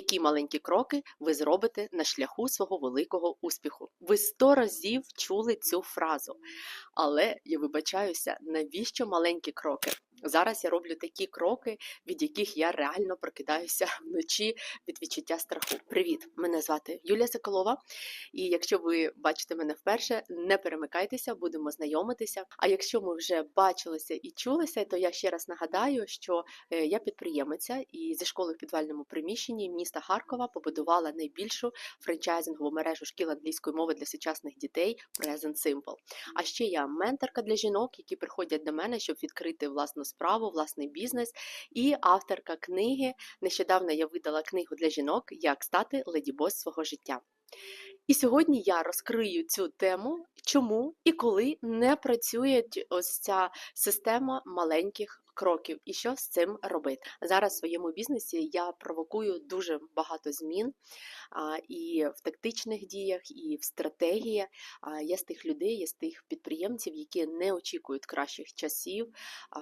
які маленькі кроки ви зробите на шляху свого великого успіху. Ви сто разів чули цю фразу, але я вибачаюся, навіщо маленькі кроки? Зараз я роблю такі кроки, від яких я реально прокидаюся вночі від відчуття страху. Привіт! Мене звати Юлія Соколова. І якщо ви бачите мене вперше, не перемикайтеся, будемо знайомитися. А якщо ми вже бачилися і чулися, то я ще раз нагадаю, що е, я підприємиця і зі школи в підвальному приміщенні міста Харкова побудувала найбільшу франчайзингову мережу шкіл англійської мови для сучасних дітей Present Simple. А ще я менторка для жінок, які приходять до мене, щоб відкрити власну справу, власний бізнес, і авторка книги. Нещодавно я видала книгу для жінок Як стати леді-бос свого життя. І сьогодні я розкрию цю тему, чому і коли не працює ось ця система маленьких кроків, і що з цим робити. Зараз в своєму бізнесі я провокую дуже багато змін а, і в тактичних діях, і в стратегії. А, я з тих людей, я з тих підприємців, які не очікують кращих часів. А,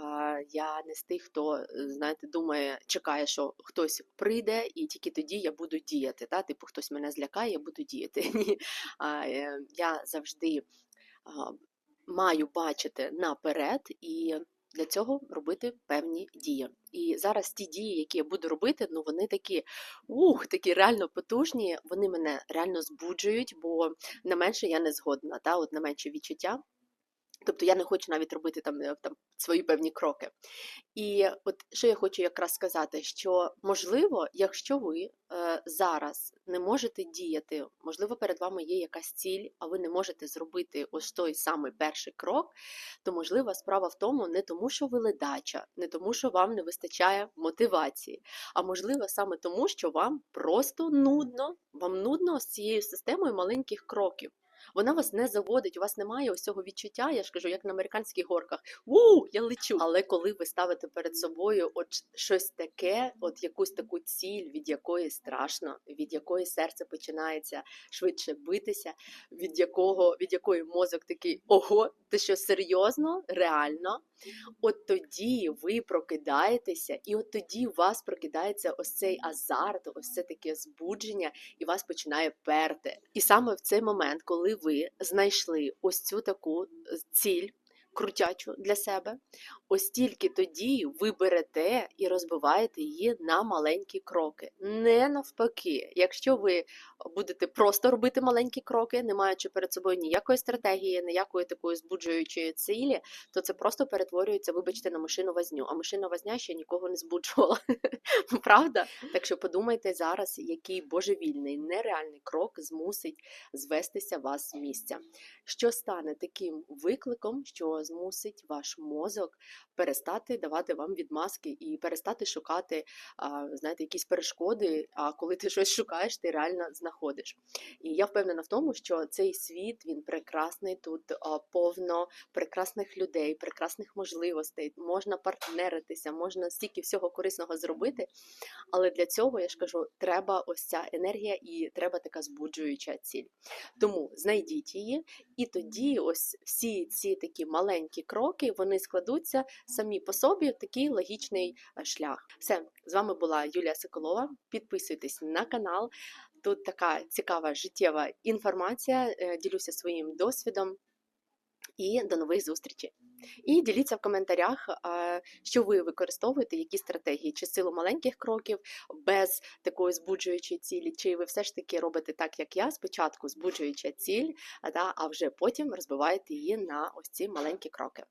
я не з тих, хто знаєте, думає, чекає, що хтось прийде, і тільки тоді я буду діяти. Та? Типу, хтось мене злякає, я буду діяти. Ні. А, е, Я завжди маю бачити наперед і. Для цього робити певні дії. І зараз ті дії, які я буду робити, ну вони такі ух, такі реально потужні, вони мене реально збуджують, бо на менше я не згодна, та, от на менше відчуття. Тобто я не хочу навіть робити там, е, там свої певні кроки. І от що я хочу якраз сказати, що можливо, якщо ви зараз не можете діяти, можливо, перед вами є якась ціль, а ви не можете зробити ось той самий перший крок, то можлива справа в тому не тому, що ви ледача, не тому, що вам не вистачає мотивації, а можливо саме тому, що вам просто нудно, вам нудно з цією системою маленьких кроків. Вона вас не заводить, у вас немає ось цього відчуття, я ж кажу, як на американських горках. У, я лечу. Але коли ви ставите перед собою от щось таке, от якусь таку ціль, від якої страшно, від якої серце починається швидше битися, від якого від якої мозок такий ого, ти що серйозно, реально? От тоді ви прокидаєтеся, і от тоді у вас прокидається ось цей азарт, ось це таке збудження, і вас починає перти. І саме в цей момент, коли ви знайшли ось цю таку ціль. Крутячу для себе, ось тільки тоді ви берете і розбиваєте її на маленькі кроки. Не навпаки, якщо ви будете просто робити маленькі кроки, не маючи перед собою ніякої стратегії, ніякої такої збуджуючої цілі, то це просто перетворюється, вибачте, на машину возню. А машина возня ще нікого не збуджувала. Правда? Так що подумайте зараз, який божевільний, нереальний крок змусить звестися вас з місця. Що стане таким викликом, що змусить ваш мозок перестати давати вам відмазки і перестати шукати, знаєте, якісь перешкоди. А коли ти щось шукаєш, ти реально знаходиш. І я впевнена в тому, що цей світ він прекрасний. Тут повно прекрасних людей, прекрасних можливостей. Можна партнеритися, можна стільки всього корисного зробити. Але для цього я ж кажу, треба ось ця енергія і треба така збуджуюча ціль. Тому знайдіть її, і тоді ось всі ці такі маленькі кроки вони складуться самі по собі в такий логічний е, шлях. Все, з вами була Юлія Соколова. Підписуйтесь на канал. Тут така цікава життєва інформація. Е, Ділюся своїм досвідом. І до нових зустрічей. І діліться в коментарях, що ви використовуєте, які стратегії, чи силу маленьких кроків без такої збуджуючої цілі, чи ви все ж таки робите так, як я, спочатку збуджуюча ціль, а вже потім розбиваєте її на ось ці маленькі кроки.